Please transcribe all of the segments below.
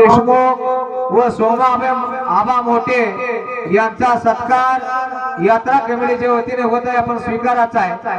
देशमुख व सोमा आबा यांचा सत्कार यात्रा कमिटीच्या वतीने होत आहे आपण स्वीकारायचा आहे.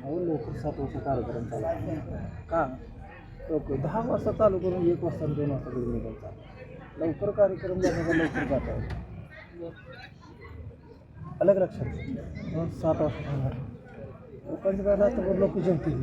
अहो लवकर सात वाजता कार्यक्रम चालू का लवकर दहा वाजता चालू करून एक वाजता दोन वाजता घरी निघायचा लवकर कार्यक्रम झाला लवकर जाता अलग लक्षात सात वाजता जाणार लोकांची काय रात्रभर लोक जेवतील